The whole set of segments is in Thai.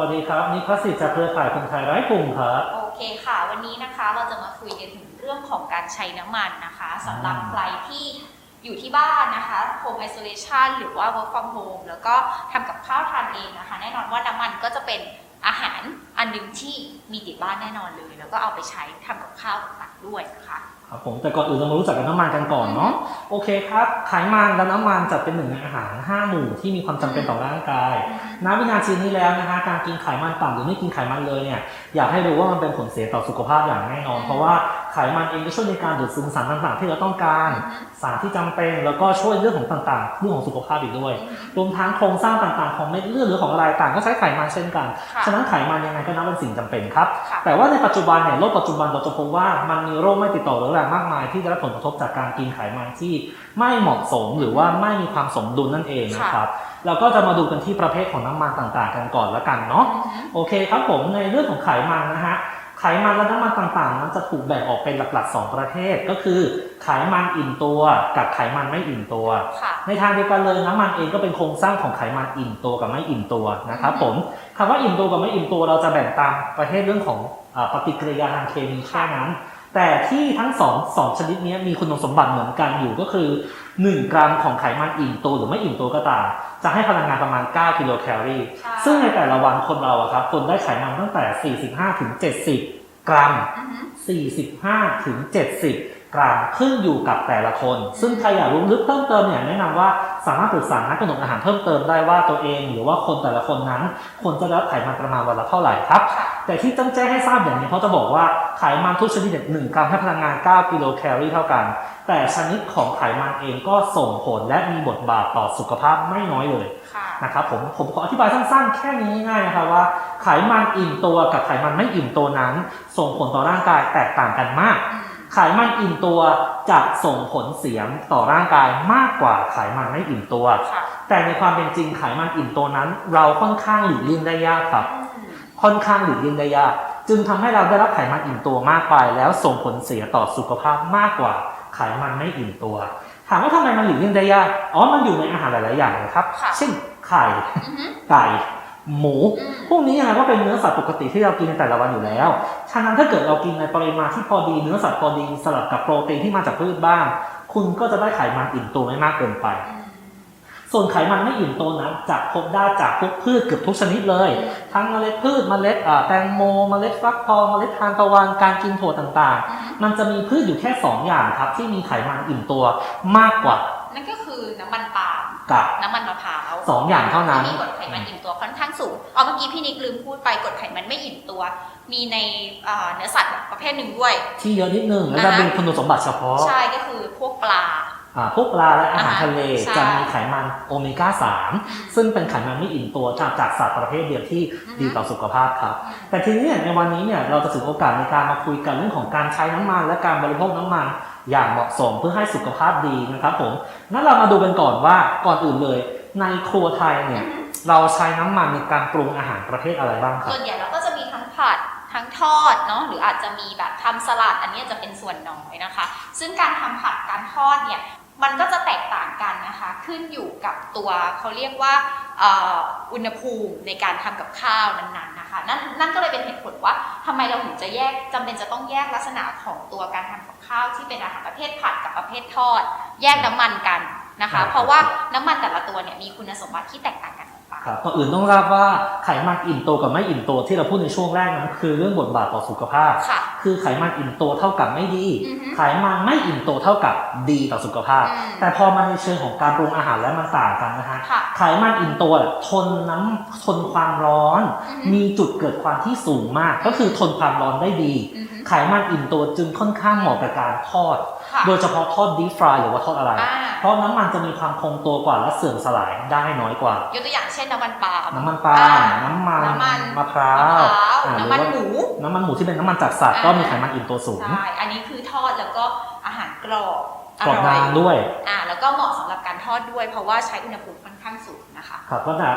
วัสดีครับนิพัสสิทธิ์จากเครือข่ายคนไทยไร้กลุ่มครับโอเคค่ะ วันนี้นะคะเราจะมาคุยกันถึงเรื่องของการใช้น้ำมันนะคะ สำหรับอืมใครที่อยู่ที่บ้านนะคะ home isolation หรือว่า work from home แล้วก็ทำกับข้าวทานเองนะคะ แน่นอนว่าน้ำมันก็จะเป็นอาหารอันหนึ่งที่มีติดบ้านแน่นอนเลย แล้วก็เอาไปใช้ทำกับข้าวต่างๆด้วยนะคะครับผมแต่ก่อนอื่นเรามารู้จักกับน้ำมันกันก่อนเนาะโอเคครับไขมันและน้ำมันจัดเป็นหนึ่งในอาหาร 5 หมู่ที่มีความจำเป็นต่อร่างกายณวินาทีนี้แล้วนะฮะการกินไขมันต่ำหรือไม่กินไขมันเลยเนี่ยอยากให้รู้ว่ามันเป็นผลเสียต่อสุขภาพอย่างแน่นอน เพราะว่าไขมันเองก็ช่วยในการดูดซึมสารต่างๆ ที่เราต้องการสารที่จำเป็น แล้วก็ช่วยเรื่องของต่างๆ เรื่องของสุขภาพอีกด้วย รวมทั้งโครงสร้างต่างๆของเม็ดเลือดหรือของอะไรต่างก็ใช้ไขมันเช่นกันค่ะฉะนั้นไขมันยังไงก็นับเป็นสิ่งจำเป็นครับค่ะแต่ว่าในปัจจุบันเนี่ยโลกปัจจุบันเราจะพบว่ามันมีโรคไม่ติดต่อเรื้อรังมากมายที่ได้รับผลกระทบจากการกินไขมันที่ไม่เหมาะสมหรือว่าไม่มีความสมดุลนั่นเองนะครับเราก็จะมาดูกันที่ประเภทของน้ำมันต่างๆ กันก่อนละกันเนาะอือฮึโอเคครับผมในเรื่องของไขมันนะฮะไขมันและน้ำมันต่างๆ นั้นจะถูกแบ่งออกเป็นหลักๆ 2 ประเภทก็คือ ไขมันอิ่มตัวกับไขมันไม่อิ่มตัวค่ะในทางเดียวกันเลยน้ำมันเองก็เป็นโครงสร้างของไขมันอิ่มตัวกับไม่อิ่มตัวนะครับอืมผมคำว่าอิ่มตัวกับไม่อิ่มตัวเราจะแบ่งตามประเภทเรื่องของอาปฏิกิริยาทางเคมีแค่นั้น แต่ที่ทั้งสองสองชนิดนี้มีคุณสมบัติเหมือนกันอยู่ก็คือ 1 กรัมของไขมันอิ่มตัวหรือไม่อิ่มตัวก็ตามจะให้พลังงานประมาณ 9 กิโลแคลอรี่ใช่ซึ่งในแต่ละวันคนเราอะครับคนได้ไขมันตั้งแต่ 45 ถึง 70 กรัมอือฮึ45 ถึง 70 กรัมขึ้นอยู่กับแต่ละคน ซึ่งใครอยากรู้ลึกเพิ่มเติมเนี่ยแนะนำว่าสามารถปรึกษานักกำหนดอาหารเพิ่มเติมได้ว่าตัวเอง หรือว่าคนแต่ละคนนั้นควรจะได้รับไขมันประมาณวันละเท่าไหร่ครับค่ะแต่ที่ต้องแจ้งให้ทราบอย่างนี้เพราะจะบอกว่าไขมันทุกชนิดเนี่ยหนึ่งกรัมให้พลังงาน 9 กิโลแคลอรี่เท่ากัน แต่ชนิดของไขมันเองก็ส่งผลและมีบทบาทต่อสุขภาพไม่น้อยเลยค่ะนะครับผมผมขออธิบายสั้นๆ แค่นี้ง่ายๆนะครับว่าไขมันอิ่มตัวกับไขมันไม่อิ่มตัวนั้น ส่งผลต่อร่างกายแตกต่างกันมากอืม ไขมันอิ่มตัวจะส่งผลเสียต่อร่างกายมากกว่าไขมันไม่อิ่มตัวค่ะแต่ในความเป็นจริงไขมันอิ่มตัวนั้น เราค่อนข้างหลีกเลี่ยงได้ยากครับอืมค่อนข้างหลีกเลี่ยงได้ยาก จึงทำให้เราได้รับไขมันอิ่มตัวมากไป แล้วส่งผลเสียต่อสุขภาพมากกว่าไขมันไม่อิ่มตัว ถามว่าทำไมมันหลีกเลี่ยงได้ยาก อ๋อ มันอยู่ในอาหารหลาย ๆ อย่างนะครับค่ะเช่นไข่อือฮึไก่ หมูอืมพวกนี้ยังไงก็เป็นเนื้อสัตว์ปกติที่เรากินในแต่ละวันอยู่แล้ว ฉะนั้นถ้าเกิดเรากินในปริมาณที่พอดีเนื้อสัตว์พอดีสลับกับโปรตีนที่มาจากพืชบ้าง คุณก็จะได้ไขมันอิ่มตัวไม่มากเกินไปอืมส่วนไขมันไม่อิ่มตัวนั้นจะพบได้จากพวกพืชเกือบทุกชนิดเลย ทั้งเมล็ดพืชเมล็ดอ่าแตงโมเมล็ดฟักทองเมล็ดทานตะวันการกินถั่วต่างอือฮึๆมันจะมีพืชอยู่แค่ 2 อย่างครับที่มีไขมันอิ่มตัวมากกว่า นั่นก็คือน้ำมันปาล์ม กับน้ำมันมะพร้าวสองอย่างเท่านั้นที่มีกรดไขมันอิ่มตัวค่อนข้างสูงเอาเมื่อกี้พี่นิกลืมพูดไปกรดไขมันไม่อิ่มตัว มีในเอ่อเนื้อสัตว์ประเภทหนึ่งด้วย ที่เยอะนิดนึงแล้วจะอ่าฮะเป็นคุณสมบัติเฉพาะ ใช่ก็คือพวกปลาอ่าพวกปลาและอาหารอ่าฮะทะเลใช่จะมีไขมันโอเมก้า 3 ซึ่งเป็นไขมันไม่อิ่มตัวจากจากสัตว์ประเภทเดียวที่อือฮึดีต่อสุขภาพครับอืมแต่ทีนี้เนี่ยในวันนี้เนี่ยเราจะถือโอกาสในการมาคุยกันเรื่องของการใช้น้ำมันและการบริโภคน้ำมัน อย่างเหมาะสมเพื่อให้สุขภาพดีนะครับผมงั้นเรามาดูกันก่อนว่าก่อนอื่นเลย ในครัวไทยเนี่ยเราใช้น้ำมันในการปรุงอาหารประเภทอะไรบ้างครับส่วนใหญ่เราก็จะมีทั้งผัดทั้งทอดเนาะหรืออาจจะมีแบบทำสลัดอันเนี้ยจะเป็นส่วนน้อยนะคะ ซึ่งการทำผัดการทอดเนี่ยมันก็จะแตกต่างกันนะคะ ขึ้นอยู่กับตัวเขาเรียกว่าเอ่ออุณหภูมิในการทำกับข้าวนั้นๆนะคะนั่นนั่นก็เลยเป็นเหตุผลว่าทำไมเราถึงจะแยกจำเป็นจะต้องแยกลักษณะของตัวการทำกับข้าวที่เป็นอาหารประเภทผัดกับประเภททอด แยกน้ำมันกันนะครัคะบเพราะว่าน้ำมันแต่ละตัวเนี่ยมีคุณสมบัติที่แตกต่างกันออกไปครับก่อนอื่นต้องทราบว่าไขมันอิ่มตัวกับไม่อิ่มตัวที่เราพูดในช่วงแรกนั้นคือเรื่องบทบาทต่อสุขภาพ ค่ะคือไขมันอิ่มตัวเท่ากับไม่ดีอือฮึไขมันไม่อิ่มตัวเท่ากับดีต่อสุขภาพอืมแต่พอมาในเชิงของการปรุงอาหารแล้วมันต่างกันนะฮะค่ะไขมันอิ่มตัวทนน้ำทนความร้อนอือฮึมีจุดเกิดควันที่สูงมาก ก็คือทนความร้อนได้ดีอือฮึไขมันอิ่มตัวจึงค่อนข้างเหมาะกับการทอดค่ะโดยเฉพาะทอดดีฟรายหรือว่าทอดอะไรอ่าเพราะน้ำมันจะมีความคงตัวกว่าและเสื่อมสลายได้น้อยกว่า ยกตัวอย่างเช่นน้ำมันปาล์มน้ำมันปาล์มอ่าน้ำมันน้ำมันมะพร้ามะวพร้าวอ่าน้ำมันรือว่าหมูน้ำมันหมูที่เป็นน้ำมันจากสัตว์อ่าก็มีไขมันอิ่มตัวสูง ใช่ อันนี้คือทอดแล้วก็อาหารกรอบอกรอบร่อยนานด้วย อ่า แล้วก็เหมาะสำหรับการทอดด้วย เพราะว่าใช้อุณหภูมิค่อนข้างสูงนะคะครับระดับ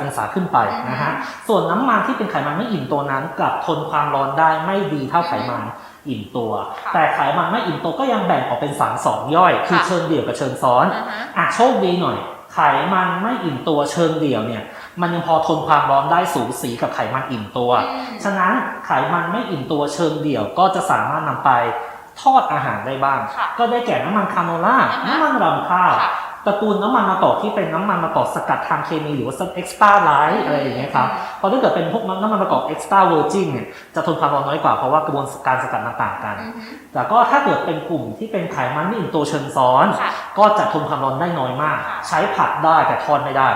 180 องศาขึ้นไปอือฮึนะฮะ ส่วนน้ำมันที่เป็นไขมันไม่อิ่มตัวนั้น กลับทนความร้อนได้ไม่ดีเท่าไขมันอิ่มตัวค่ะแต่ไขมันไม่อิ่มตัวก็ยังแบ่งออกเป็นสารสองย่อย คือค่ะเชิงเดี่ยวกับเชิงซ้อนอ่าฮะอะโชคดีหน่อย ไขมันไม่อิ่มตัวเชิงเดี่ยวเนี่ย มันยังพอทนความร้อนได้สูสีกับไขมันอิ่มตัวอืมฉะนั้นไขมันไม่อิ่มตัวเชิงเดี่ยวก็จะสามารถนำไปทอดอาหารได้บ้างค่ะก็ได้แก่น้ำมันคาโนล่าอ่าฮะน้ำมันรำข้าวค่ะตระกูลน้ำมันมะกอกที่เป็นน้ำมันมะกอกสกัดทางเคมีหรือว่าเอ็กซ์ตร้าไลท์อะไรอย่างเงี้ยครับเพราะถ้าเกิดเป็นพวกน้ำมันมะกอกเอ็กซ์ตร้าเวอร์จินเนี่ยจะทนความร้อนน้อยกว่าเพราะว่ากระบวนการสกัดมันต่างกันอือฮึแต่ก็ถ้าเกิดเป็นกลุ่มที่เป็นไขมันไม่อิ่มตัวเชิงซ้อนค่ะก็จะทนความร้อนได้น้อยมากค่ะใช้ผัดได้แต่ทอดไม่ได้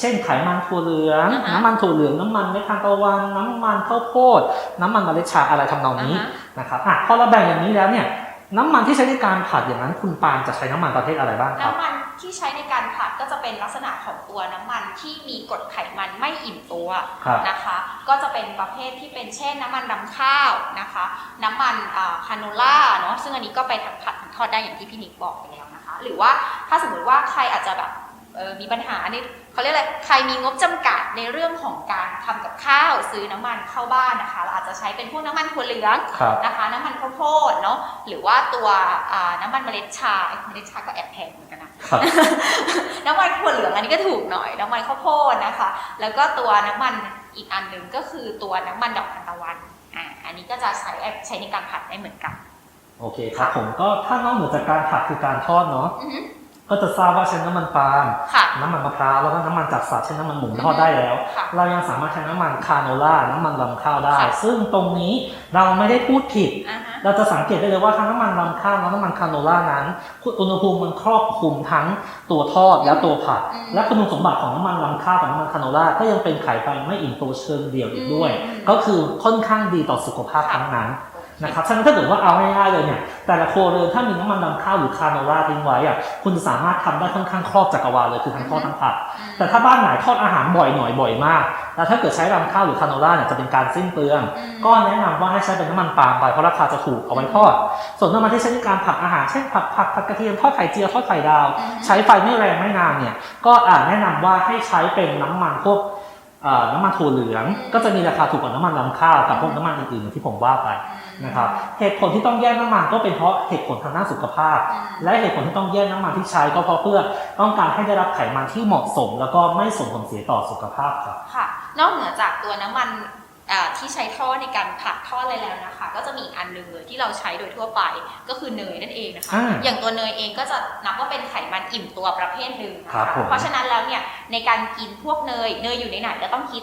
เช่นไขมันถั่วเหลืองอ่าฮะน้ำมันถั่วเหลือง น้ำมันเม็ดทานตะวันน้ำมันข้าวโพด น้ำมันเมล็ดชาอะไรทำนองนี้อ่าฮะนะครับอะพอเราแบ่งอย่างนี้แล้วเนี่ยน้ำมันที่ใช้ในการผัดอย่างนั้นคุณปาล์มจะใช้น้ำมันประเภทอะไรบ้างครับน้ำมันที่ใช้ในการผัดก็จะเป็นลักษณะของตัวน้ำมันที่มีกรดไขมันไม่อิ่มตัวครับนะคะ ก็จะเป็นประเภทที่เป็นเช่นน้ำมันรำข้าวนะคะ น้ำมันอ่าคาโนล่าเนาะซึ่งอันนี้ก็ไปทั้งผัดทั้งทอดได้อย่างที่พี่นิกบอกไปแล้วนะคะ หรือว่าถ้าสมมติว่าใครอาจจะแบบเออ มีปัญหาในเขาเรียกอะไรใครมีงบจำกัดในเรื่องของการทำกับข้าวซื้อน้ำมันเข้าบ้านนะคะ เราอาจจะใช้เป็นพวกน้ำมันถั่วเหลืองครับนะคะ น้ำมันข้าวโพดเนาะหรือว่าตัวอ่าน้ำมันเมล็ดชาเอ้ยเมล็ดชาก็แอบแพงเหมือนกันนะครับน้ำมันถั่วเหลืองอันนี้ก็ถูกหน่อย น้ำมันข้าวโพดนะคะ แล้วก็ตัวน้ำมันอีกอันหนึ่งก็คือตัวน้ำมันดอกทานตะวันอ่าอันนี้ก็จะใช้ใช้ในการผัดได้เหมือนกันโอเคครับผมก็ถ้านอกเหนือจากการผัดคือการทอดเนาะอือฮึ ก็จะทราบว่าใช้น้ำมันปาล์มค่ะ น้ำมันมะพร้าวแล้วก็น้ำมันจากสัตว์เช่นน้ำมันหมูทอดได้แล้ว ค่ะเรายังสามารถใช้น้ำมันคาโนล่าน้ำมันรำข้าวได้ ค่ะ ซึ่งตรงนี้เราไม่ได้พูดผิด อ่าฮะ เราจะสังเกตได้เลยว่าทั้งน้ำมันรำข้าวและน้ำมันคาโนล่านั้นอุณหภูมิมันครอบคลุมทั้งตัวทอดและตัวผัด อืมและคุณสมบัติของน้ำมันรำข้าวกับน้ำมันคาโนล่าก็ยังเป็นไขมันไม่อิ่มตัวเชิงเดี่ยวอีกด้วย อืมก็คือค่อนข้างดีต่อสุขภาพค่ะทั้งนั้น นะครับฉะนั้นถ้าเกิดว่าเอาง่ายๆเลยเนี่ยแต่ละโครัวเรือนถ้ามีน้ำมันรำข้าวหรือคาโนล่าทิ้งไว้อะคุณจะสามารถทำได้ค่อนข้างครอบจักรวาลเลยคือทั้งทอดทั้งผัดอืมแต่ถ้าบ้านไหนทอดอาหารบ่อยหน่อยบ่อยมาก แล้วถ้าเกิดใช้รำข้าวหรือคาโนล่าเนี่ยจะเป็นการสิ้นเปลืองอืมก็แนะนำว่าให้ใช้เป็นน้ำมันปาล์มไปเพราะราคาจะถูกเอาไว้ทอด ส่วนน้ำมันที่ใช้ในการผัดอาหารเช่นผัดผักผัดกระเทียมทอดไข่เจียวทอดไข่ดาวอืมใช้ไฟไม่แรงไม่นานเนี่ยก็อาจแนะนำว่าให้ใช้เป็นน้ำมันพวกเอ่อน้ำมันถั่วเหลืองก็จะมีราคาถูกกว่าน้ำมันรำข้าวกับพวกน้ำมันอื่นๆที่ผมว่าไป นะครับเหตุผลที่ต้องแยกน้ำมันก็เป็นเพราะเหตุผลทางด้านสุขภาพอืมและเหตุผลที่ต้องแยกน้ำมันที่ใช้ก็เพราะเพื่อต้องการให้ได้รับไขมันที่เหมาะสม แล้วก็ไม่ส่งผลเสียต่อสุขภาพครับค่ะ นอกเหนือจากตัวน้ำมันอ่าที่ใช้ทอดในการผัดทอดอะไรแล้วนะคะ ก็จะมีอีกอันหนึ่งเลยที่เราใช้โดยทั่วไปก็คือเนยนั่นเองนะคะอ่าอย่างตัวเนยเองก็จะนับว่าเป็นไขมันอิ่มตัวประเภทหนึ่งนะครัคะบผมเพราะฉะนั้นแล้วเนี่ยในการกินพวกเนยเนยอยู่ในไหนก็ต้องคิด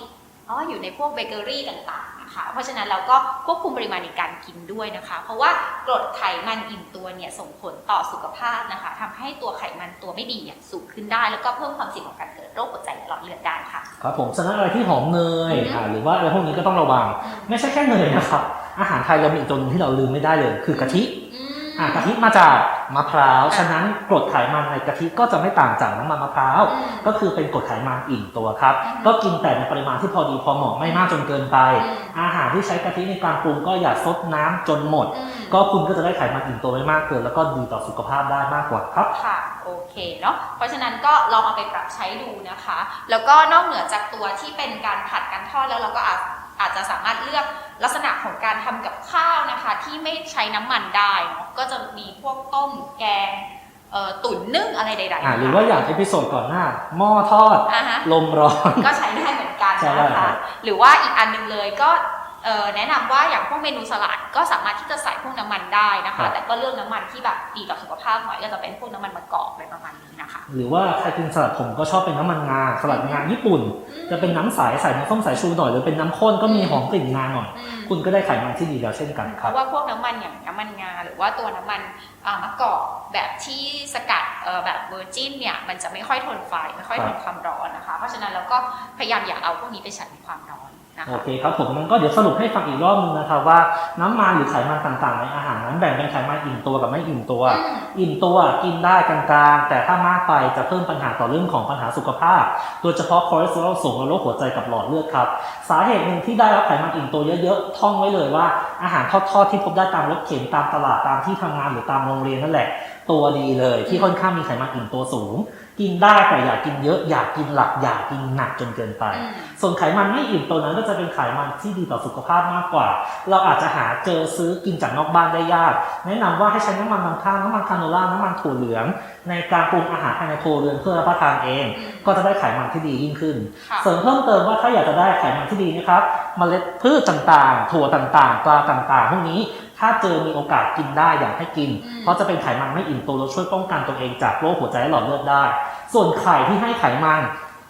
อ๋ออยู่ในพวกเบเกอรี่ต่างๆนะ คะเพราะฉะนั้นเราก็ควบคุมปริมาณในการกินด้วยนะคะ เพราะว่ากรดไขมันอิ่มตัวเนี่ยส่งผลต่อสุขภาพนะคะทำให้ตัวไขมันตัวไม่ดีเนี่ยสูงขึ้นได้ แล้วก็เพิ่มความเสี่ยงของการเกิดโรคหัวใจและหลอดเลือดได้ค่ะ ครับผมฉะนั้นอะไรที่หอมเนยอือฮึอ่าหรือว่าอะไรพวกนี้ก็ต้องระวัง ไม่ใช่แค่เนยนะครับ อาหารไทยเรามีอีกตัวหนึงที่เราลืมไม่ได้เลย คือกะทิอืมอ่ากะทิมาจาก มะพร้าวอ่าฉะนั้นกรดไขมันในกะทิก็จะไม่ต่างจากน้ำมันมะพร้าวอืมก็คือเป็นกรดไขมันอิ่มตัวครับอืมก็กินแต่ในปริมาณที่พอดีพอเหมาะไม่มากจนเกินไปอืมอาหารที่ใช้กะทิในการปรุงก็อย่าซดน้ำจนหมดอืมก็คุณก็จะได้ไขมันอิ่มตัวไม่มากเกิน แล้วก็ดีต่อสุขภาพได้มากกว่าครับค่ะโอเคเนาะเพราะฉะนั้นก็ลองเอาไปปรับใช้ดูนะคะ แล้วก็นอกเหนือจากตัวที่เป็นการผัดการทอดแล้วเราก็อาจอาจจะสามารถเลือก ลักษณะของการทำกับข้าวนะคะ ที่ไม่ใช้น้ำมันได้เนาะก็จะมีพวกต้มแกงเอ่อตุ๋นนึ่งอะไรใดๆอ่าหรือว่าอย่างเอพิโซดก่อนหน้า หม้อทอดอ่าฮะลมร้อน ก็ใช้ได้เหมือนกันใช่ได้นะครัคะบหรือว่าอีกอันหนึงเลยก็เอ่อ แนะนำว่าอย่างพวกเมนูสลัดก็สามารถที่จะใส่พวกน้ำมันได้นะคะ แต่ก็เลือกน้ำมันที่แบบดีต่อสุขภาพหน่อยก็จะเป็นพวกน้ำมันมะกอกอะไรประมาณนี้นะคะ หรือว่าใครกินสลัดผมก็ชอบเป็นน้ำมันงาสลัดงาญี่ปุ่น จะเป็นน้ำใสใส่น้ำส้มสายชูหน่อยหรือเป็นน้ำข้นก็มีหอมกลิ่นงาหน่อยอืมคุณก็ได้ไขมันที่ดีแล้วเช่นกันเพครับราะว่าพวกน้ำมันอย่างน้ำมันงาหรือว่าตัวน้ำมันอ่ามะกอกแบบที่สกัดเอ่อแบบเวอร์จินเนี่ยมันจะไม่ค่อยทนไฟไม่ค่อยทนความร้อนนะคะ เพราะฉะนั้นเราก็พยายามอย่าเอาพวกนี้ไปใช้ในความร้อนนะ โอคะเคครับผมมันก็เดี๋ยวสรุปให้ฟังอีกรอบนึงนะครับว่าน้ำมันหรือไขมันต่างๆในอาหารนั้นแบ่งเป็นไขมันอิ่มตัวกับไม่อิ่มตัวอืมอิ่มตัวกินได้กลางๆ แต่ถ้ามากไปจะเพิ่มปัญหาต่อเรื่องของปัญหาสุขภาพ โดยเฉพาะคอเลสเตอรอลสูงและโรคหัวใจกับหลอดเลือดครับ สาเหตุหนึ่งที่ได้รับไขมันอิ่มตัวเยอะๆท่องไว้เลยว่าอาหารทอดๆที่พบได้ตามรถเข็นตามตลาดตามที่ทำงานหรือตามโรงเรียนนั่นแหละ ตัวดีเลย ที่ค่อนข้างมีไขมันอิ่มตัวสูง กินได้แต่อย่ากินเยอะอย่ากินหลักอย่ากินหนักจนเกินไปอืมส่วนไขมันไม่อิ่มตัวนั้นก็จะเป็นไขมันที่ดีต่อสุขภาพมากกว่า เราอาจจะหาเจอซื้อกินจากนอกบ้านได้ยาก แนะนำว่าให้ใช้น้ำมันบางข้างน้ำมันคาโนล่าน้ำมันถั่วเหลือง ในการปรุงอาหารภายในครัวเรือนเพื่อรับประทานเองอืมก็จะได้ไขมันที่ดียิ่งขึ้นค่ะเสริมเพิ่มเติมว่าถ้าอยากจะได้ไขมันที่ดีนะครับเมล็ดพืชต่างๆ ถั่วต่างๆปลาต่างๆพวกนี้ ถ้าเจอมีโอกาสกินได้อยากให้กินอืมเพราะจะเป็นไขมันไม่อิ่มตัวแล้วช่วยป้องกันตัวเองจากโรคหัวใจและหลอดเลือดได้ ส่วนไข่ที่ให้ไขมัน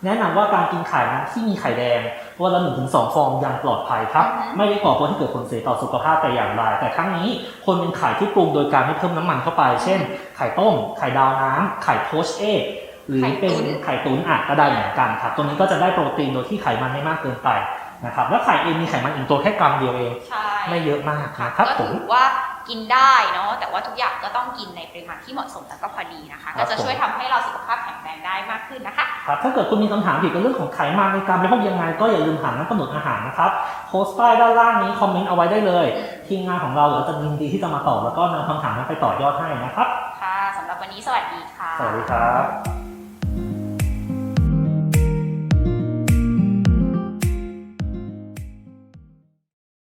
แนะนำว่าการกินไข่นั้นที่มีไข่แดงวันละหนึ่งถึงสองฟองยังปลอดภัยครับอือฮึไม่ได้ก่อผลให้เกิดผลเสียต่อสุขภาพแต่อย่างใดแต่ครั้งนี้คนเป็นไข่ที่ปรุงโดยการไม่เพิ่มน้ำมันเข้าไป เช่น ไข่ต้ม ไข่ดาวน้ำไข่โพชเอกหรือเป็นไข่ตุ๋นอาจก็ได้เหมือนกันครับ ตัวนี้ก็จะได้โปรตีนโดยที่ไขมันไม่มากเกินไป นะครับแล้วไข่เองมีไขมันอิ่มตัวแค่กรัมเดียวเองใช่ไม่เยอะมากนะครับก็ผถืมอว่ากินได้เนาะแต่ว่าทุกอย่างก็ต้องกินในปริมาณที่เหมาะสมแล้วก็พอดีนะคะครัก็บจะผมช่วยทำให้เราสุขภาพแข็งแรงได้มากขึ้นนะคะ ครับถ้าเกิดคุณมีคำถามเกี่ยวกับเรื่องของไขมันในการบริโภคยังไงก็อย่าลืมถามนักกำหนดอาหารนะครับโพสต์ป้ายด้านล่างนี้คอมเมนต์เอาไว้ได้เลย ทีมงานของเราเดี๋ยวจะยินดีที่จะมาตอบแล้วก็นำคำถามนั้นไปต่อยอดให้นะครับ ค่ะสำหรับวันนี้สวัสดีค่ะ สวัสดีครับ